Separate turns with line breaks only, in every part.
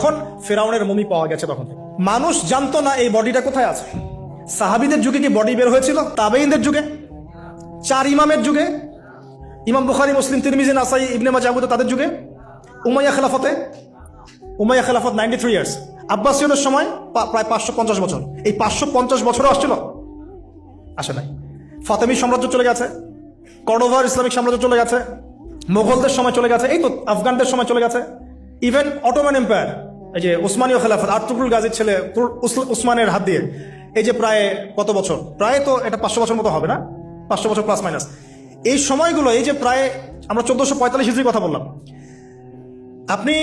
যখন ফেরাউনের মমি পাওয়া গেছে তখন মানুষ জানতো না এই বডিটা কোথায় আছে। সাহাবিদের যুগে কি বডি বের হয়েছিল? তাবেইনদের যুগে? চার ইমামের যুগে? ইমাম বুখারি, মুসলিম, তিরমিজি নাসাই ইবনে মাজাবুদ তাদের যুগে? উমাইয়া খেলাফতে? উমাইয়া খেলাফত নাইনটি থ্রি ইয়ার্স আব্বাসীয়দের সময় প্রায় পাঁচশো পঞ্চাশ বছর। এই পাঁচশো পঞ্চাশ বছরও আসছিল? আসে নাই। ফাতেমি সাম্রাজ্য চলে গেছে। কর্ডোভার ইসলামিক সাম্রাজ্য চলে গেছে। মোগলদের সময় চলে গেছে। এই তো আফগানদের সময় চলে গেছে। ইভেন অটোম্যান এম্পায়ার এই যে উসমানীয় খেলাফত আর্তুকুল গাজীর ছেলে উসমানের হাত দিয়ে, এই যে প্রায় কত বছর? প্রায় তো এটা পাঁচশো বছর মতো হবে না? পাঁচশো বছর প্লাস মাইনাস এই সময়গুলো, এই যে প্রায় আমরা চোদ্দশো পঁয়তাল্লিশ হিজড়ির কথা বললাম। আপনি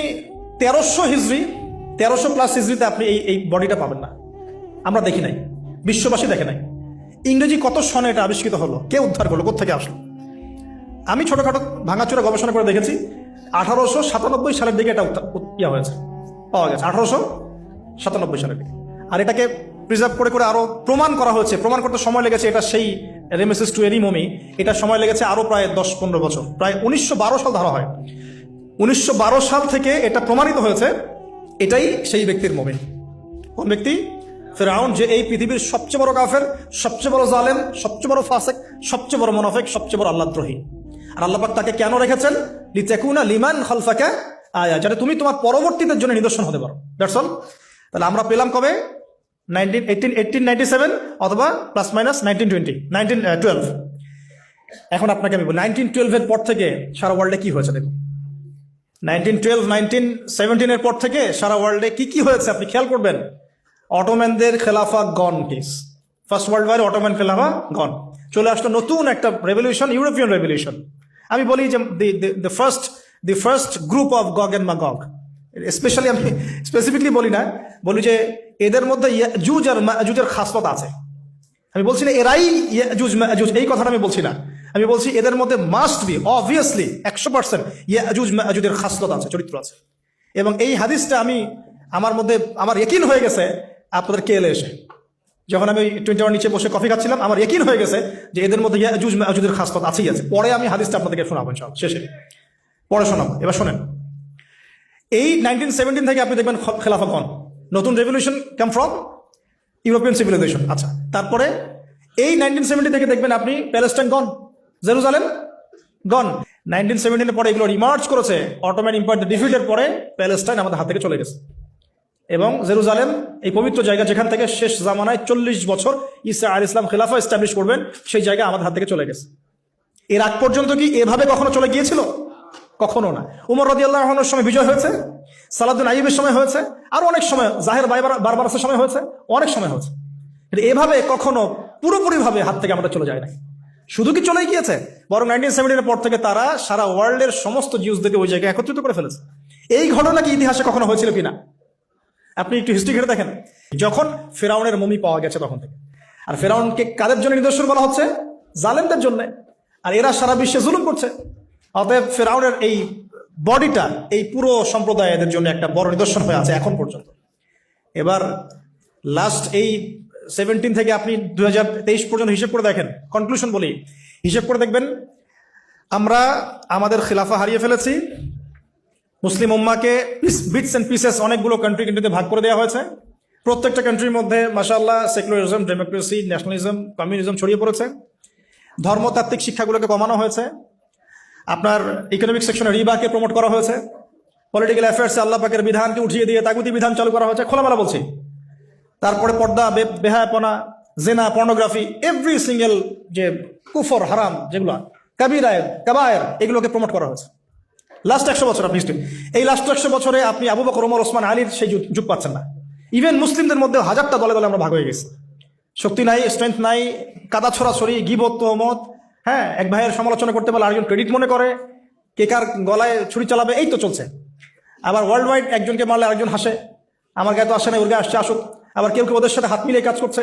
তেরোশো হিজড়ি, তেরোশো প্লাস হিজড়িতে আপনি এই এই বডিটা পাবেন না। আমরা দেখি নাই। বিশ্ববাসী দেখে নাই। ইংরেজি কত সনে এটা আবিষ্কৃত হলো? কে উদ্ধার করল? কোথেকে আসলো? আমি ছোটখাটো ভাঙাচোরা গবেষণা করে দেখেছি, আঠারোশো সাতানব্বই সালের দিকে এটা ইয়া হয়েছে। পাওয়া গেছে, আঠারোশো সাতানব্বই দিকে আর এটাকে প্রিজার্ভ করে করে আরও প্রমাণ করা হয়েছে, প্রমাণ করতে সময় লেগেছে এটা সেই রেমেসিস টু এরি মমি। এটা সময় লেগেছে আরও প্রায় দশ পনেরো বছর, প্রায় উনিশশো বারো সাল ধরা হয়। উনিশশো বারো সাল থেকে এটা প্রমাণিত হয়েছে, এটাই সেই ব্যক্তির মমি। কোন ব্যক্তি? ফেরাউন, যে এই পৃথিবীর সবচেয়ে বড় কাফের, সবচেয়ে বড় জালেম, সবচেয়ে বড় ফাসেক, সবচেয়ে বড় মোনাফেক, সবচেয়ে বড় আল্লাহদ্রোহী। আর আল্লাপাক তাকে কেন রেখেছেন? লিতেকুনা লিমান খালফাকা আয়া যাতে তুমি তোমার পরবর্তীদের জন্য নিদর্শন হতে পারো। দ্যাটস অল তাহলে আমরা পেলাম কবে? Nineteen eighteen eighteen ninety seven অথবা plus minus nineteen twenty nineteen twelve এখন আপনাকে আমি বলি নাইনটিন টুয়েলভের পর থেকে সারা ওয়ার্ল্ডে কি হয়েছে দেখুন। নাইনটিন টুয়েলভ নাইনটিন সেভেন্টিনের পর থেকে সারা ওয়ার্ল্ডে কি কি হয়েছে আপনি খেয়াল করবেন? অটোম্যানদের খেলাফা gone case first world war Ottoman খেলাফা gone চলে আসলো নতুন একটা রেভলিউশন ইউরোপিয়ান রেভলিউশন আমি বলি যে the first the first group of Gog and Magog specially আমি স্পেসিফিকলি বলি না, বলি যে এদের মধ্যে জুজ আর জুজের খাসলত আছে। আমি বলছি না এরাই ইয়াজুজ, মাজুজ, এই কথাটা আমি বলছি না। আমি বলছি এদের মধ্যে মাস্ট বি অবভিয়াসলি একশো পার্সেন্ট ইয়াজুজ, মাজুজের খাসলত আছে, চরিত্র আছে। এবং এই হাদিসটা আমি, আমার মধ্যে, আমার একিন হয়ে গেছে, আপনাদের কে এলে এসে। যখন আমি টোয়েন্টি ওয়ান নিচে বসে কফি খাচ্ছিলাম, আমার একিন হয়ে গেছে যে এদের মধ্যে ইয়াজুজ, মাজুজের খাসলত আছেই আছে। পরে আমি হাদিসটা আপনাদেরকে শোনাবো ইনশাআল্লাহ, শেষে। শোনাবো এবার শোনেন। এই নাইনটিন সেভেন্টিন থেকে আপনি দেখবেন খেলাফা কন নতুন revolution come from European civilization আচ্ছা তারপরে এই নাইনটিন সেভেন্টি থেকে দেখবেন আপনি Palestine gone Jerusalem gone nineteen সেভেন্টিনের পরে এগুলো রিমার্চ করেছে। অটোম্যান ইম্পায়ার ডিফিটের পরে প্যালেস্টাইন আমাদের হাত থেকে চলে গেছে। এবং জেরুজালেম এই পবিত্র জায়গা যেখান থেকে শেষ জামানায় চল্লিশ বছর ইসা আল ইসলাম খেলাফা এস্টাবলিশ করবেন, সেই জায়গা আমাদের হাত থেকে চলে গেছে। এর আগ পর্যন্ত কি এভাবে কখনো চলে গিয়েছিল? কখনো না। উমর রদি আল্লাহনের সময় বিজয় হয়েছে সালাদ্দিন আইবের সময় হয়েছে, আর অনেক সময়, জাহের বারবারাসের সময় হয়েছে, অনেক সময় হয়েছে। এভাবে কখনো পুরোপুরিভাবে হাত থেকে আমরা চলে যায় না শুধু কি চলে গিয়েছে? বরং নাইনটিন সেভেন্টিনের পর থেকে তারা সারা ওয়ার্ল্ডের সমস্ত জিউসদেরকে ওই জায়গায় একত্রিত করে ফেলেছে। এই ঘটনা কি ইতিহাসে কখনো হয়েছিল কিনা? আপনি একটু হিস্ট্রি ঘেটে দেখেন। যখন ফেরাউনের মমি পাওয়া গেছে তখন থেকে। আর ফেরাউনকে কাদের জন্য নিদর্শন বলা হচ্ছে? জালেমদের জন্য। আর এরা সারা বিশ্বে জুলুম করছে। অতএব ফেরাউনের এই বডিটা, এই পুরো সম্প্রদায় এদের জন্য একটা বড় নিদর্শন হয়ে আছে এখন পর্যন্ত। এবার লাস্ট এই সেভেন্টিন থেকে আপনি দু হাজার তেইশ পর্যন্ত হিসেব করে দেখেন। কনক্লুশন বলি। হিসেব করে দেখবেন, আমরা আমাদের খিলাফা হারিয়ে ফেলেছি। মুসলিম উম্মাকে বিটস অ্যান্ড পিসেস অনেকগুলো কান্ট্রি কান্ট্রিতে ভাগ করে দেওয়া হয়েছে। প্রত্যেকটা কান্ট্রির মধ্যে মাসাল্লাহ সেকুলারিজম ডেমোক্রেসি ন্যাশনালিজম কমিউনিজম ছড়িয়ে পড়েছে। ধর্মতাত্ত্বিক শিক্ষাগুলোকে কমানো হয়েছে। আপনার ইকোনমিক সেকশনে রিবাকে প্রমোট করা হয়েছে। পলিটিক্যাল অ্যাফেয়ার্সে আল্লাহ পাকের বিধানকে উঠিয়ে দিয়ে তাগুতি বিধান চালু করা হয়েছে। খোলামেলা বলছি। তারপরে পর্দা বেহায়াপনা, জেনা পর্নোগ্রাফি এভরি সিঙ্গেল যে কুফর, হারাম যেগুলো কাবিরায় কাবায়ের, এগুলোকে প্রমোট করা হয়েছে। লাস্ট একশো বছর আপনি এই লাস্ট একশো বছরে আপনি আবু বকর, ওমর, ওসমান, আলীর সেই যুগ- পাচ্ছেন না। ইভেন মুসলিমদের মধ্যে হাজারটা দলে দলে আমরা ভাগ হয়ে গেছি। শক্তি নাই স্ট্রেংথ নাই, কাদা ছড়াছড়ি গিবত, তোহমত হ্যাঁ এক ভাইয়ের সমালোচনা করতে পারলে আরেকজন ক্রেডিট মনে করে, কে কার গলায় ছুরি চালাবে, এই তো চলছে। আবার ওয়ার্ল্ড ওয়াইড একজনকে মারলে আরেকজন হাসে। আমার গায়ে তো আসে না, ওর গায়ে আসছে, আসুক। আবার কেউ কেউ ওদের সাথে হাত মিলিয়ে কাজ করছে।